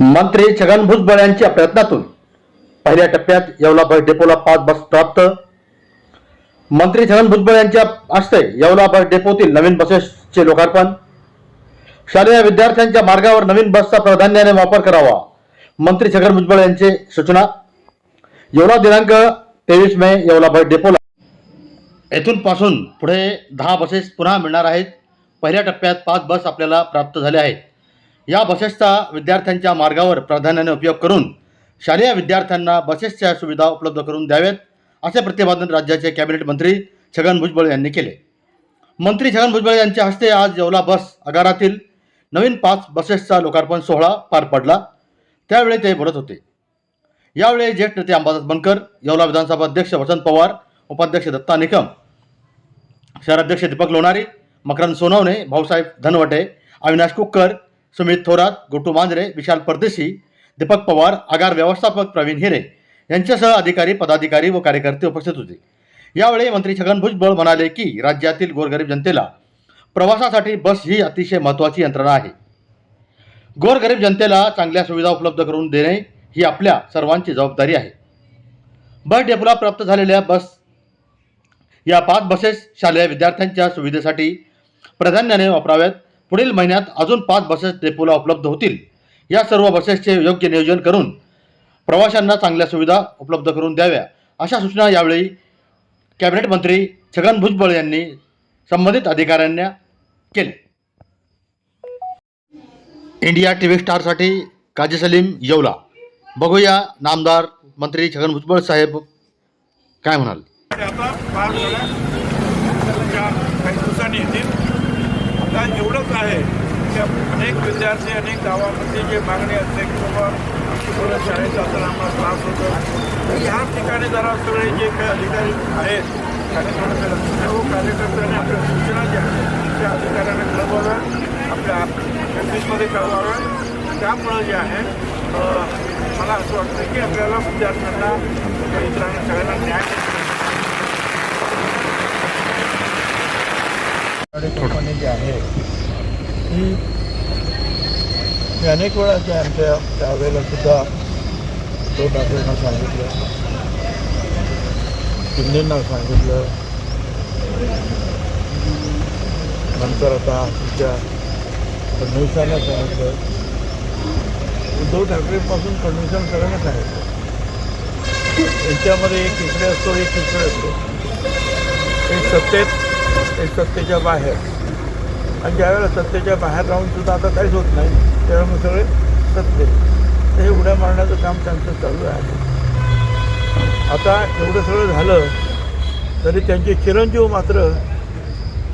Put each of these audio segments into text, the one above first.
मंत्री छगन भुजबळ यांच्या प्रयत्नातून पहिल्या टप्प्यात येवला बस डेपोला पाच बस प्राप्त. मंत्री छगन भुजबळ यांच्या हस्ते येवला बस डेपोतील नवीन बसेसचे लोकार्पण. शालेय विद्यार्थ्यांच्या मार्गावर नवीन बसचा प्राधान्याने वापर करावा मंत्री छगन भुजबळ यांचे सूचना. येवला दिनांक तेवीस मे येवला बस डेपोला. येथून पासून पुढे दहा बसेस पुन्हा मिळणार आहेत. पहिल्या टप्प्यात पाच बस आपल्याला प्राप्त झाल्या आहेत. या बसेसचा विद्यार्थ्यांच्या मार्गावर प्राधान्याने उपयोग करून शालेय विद्यार्थ्यांना बसेसच्या सुविधा उपलब्ध करून द्याव्यात असे प्रतिपादन राज्याचे कॅबिनेट मंत्री छगन भुजबळ यांनी केले. मंत्री छगन भुजबळ यांच्या हस्ते आज येवला बस आगारातील नवीन पाच बसेसचा लोकार्पण सोहळा पार पडला. त्यावेळी ते बोलत होते. यावेळी ज्येष्ठ नेते अंबादास बनकर येवला विधानसभा अध्यक्ष वसंत पवार उपाध्यक्ष दत्ता निकम शहराध्यक्ष दीपक लोणारी मकरंद सोनवणे भाऊसाहेब धनवटे अविनाश कुक्कर सुमित थोरात गोटू मांजरे विशाल परदेशी दीपक पवार आगार व्यवस्थापक प्रवीण हिरे यांच्यासह अधिकारी पदाधिकारी व कार्यकर्ते उपस्थित होते. यावेळी मंत्री छगन भुजबळ म्हणाले की राज्यातील गोरगरीब जनतेला प्रवासासाठी बस ही अतिशय महत्त्वाची यंत्रणा आहे. गोरगरीब जनतेला चांगल्या सुविधा उपलब्ध करून देणे ही आपल्या सर्वांची जबाबदारी आहे. बस डेपोला प्राप्त झालेल्या बस या पाच बसेस शालेय विद्यार्थ्यांच्या सुविधेसाठी प्राधान्याने वापराव्यात. पुढील महिन्यात अजून पाच बसेस डेपोला उपलब्ध होतील. या सर्व बसेसचे योग्य नियोजन करून प्रवाशांना चांगल्या सुविधा उपलब्ध करून द्याव्या. अशा सूचना यावेळी कॅबिनेट मंत्री छगन भुजबळ यांनी संबंधित अधिकाऱ्यांना केले इंडिया टी व्ही स्टारसाठी काजी सलीम येवला. बघूया नामदार मंत्री छगन भुजबळ साहेब काय म्हणाल ते आता फार जरा चार काही दिवसांनी येतील आता एवढंच आहे की अनेक विद्यार्थी अनेक गावामध्ये जे मागणी असते की बाबा आमची शाळेत जाताना आम्हाला त्रास होतो. तर ह्या ठिकाणी जरा सगळे जे काही अधिकारी आहेत त्यांनी थोडंसं कार्यकर्त्यांनी आपल्या सूचना ज्या आहेत त्या अधिकाऱ्यांना कळवाव्या आपल्या ऑफिसमध्ये कळवाव्या त्यामुळं जे आहे मला असं वाटतं की आपल्याला विद्यार्थ्यांना इतरांना सगळ्यांना न्याय कंपनी जी आहे ती मी अनेक वेळा त्या आमच्या त्यावेळेला सुद्धा तो डॉक्टरांना सांगितलं. दिल्लींना सांगितलं. नंतर आता तुमच्या फडणवीसांना सांगितलं. उद्धव ठाकरेपासून फडणवीसांना सगळ्यांना सांगितलं. यांच्यामध्ये एक इकडे असतो एक इकडे असतो. एक सत्तेत ते सत्तेच्या बाहेर. आणि ज्यावेळेला सत्तेच्या बाहेर राहून सुद्धा आता काहीच होत नाही त्यावेळेला मग सगळे सत्ते. तर हे उड्या मारण्याचं काम त्यांचं चालू आहे. आता एवढं सगळं झालं तरी त्यांचे चिरंजीव मात्र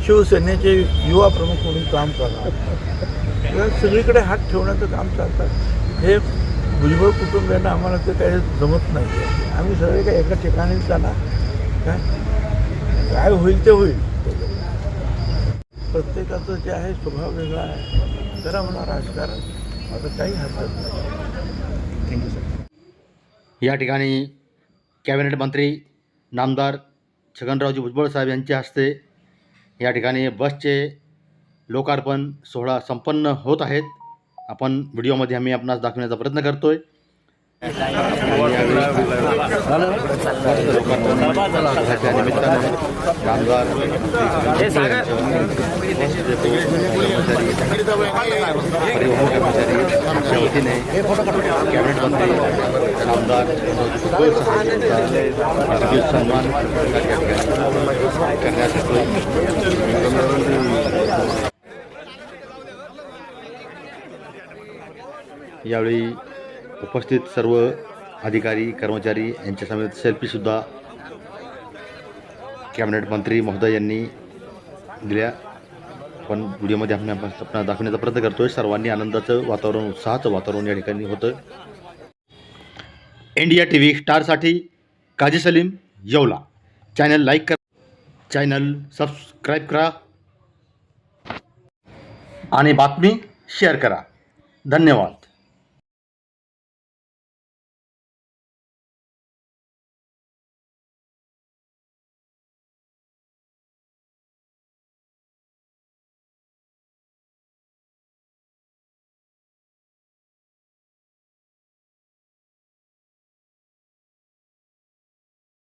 शिवसेनेचे युवा प्रमुख म्हणून काम करतात. सगळीकडे हात ठेवण्याचं काम चालतात. हे भुजबळ कुटुंबियांना आम्हाला ते काही जमत नाही. आम्ही सगळे काही एका ठिकाणीच जाणार काय? काय होईल ते होईल. प्रत्येकाचं जे आहे स्वभाव वेगळा आहे. जरा मला राजकारण आता काही हरकत नाही. थँक्यू सर या ठिकाणी कॅबिनेट मंत्री नामदार छगनरावजी भुजबळ साहेब यांच्या हस्ते या ठिकाणी बसचे लोकार्पण सोहळा संपन्न होत आहेत. आपण व्हिडिओमध्ये आम्ही आपणास दाखवण्याचा प्रयत्न करतो आहे कर्मचारी यांच्या वतीने कॅबिनेट मंत्री सन्मान करण्यात यावेळी उपस्थित सर्व अधिकारी कर्मचारी यांच्या समेत सेल्फीसुद्धा कॅबिनेट मंत्री महोदय यांनी दिल्या. पण व्हिडिओमध्ये आपण आपण दाखवण्याचा प्रयत्न करतोय. सर्वांनी आनंदाचं वातावरण उत्साहाचं वातावरण या ठिकाणी होतं. इंडिया टी व्ही स्टारसाठी काजी सलीम येवला. चॅनल लाईक करा. चॅनल सबस्क्राईब करा. आणि बातमी शेअर करा. धन्यवाद.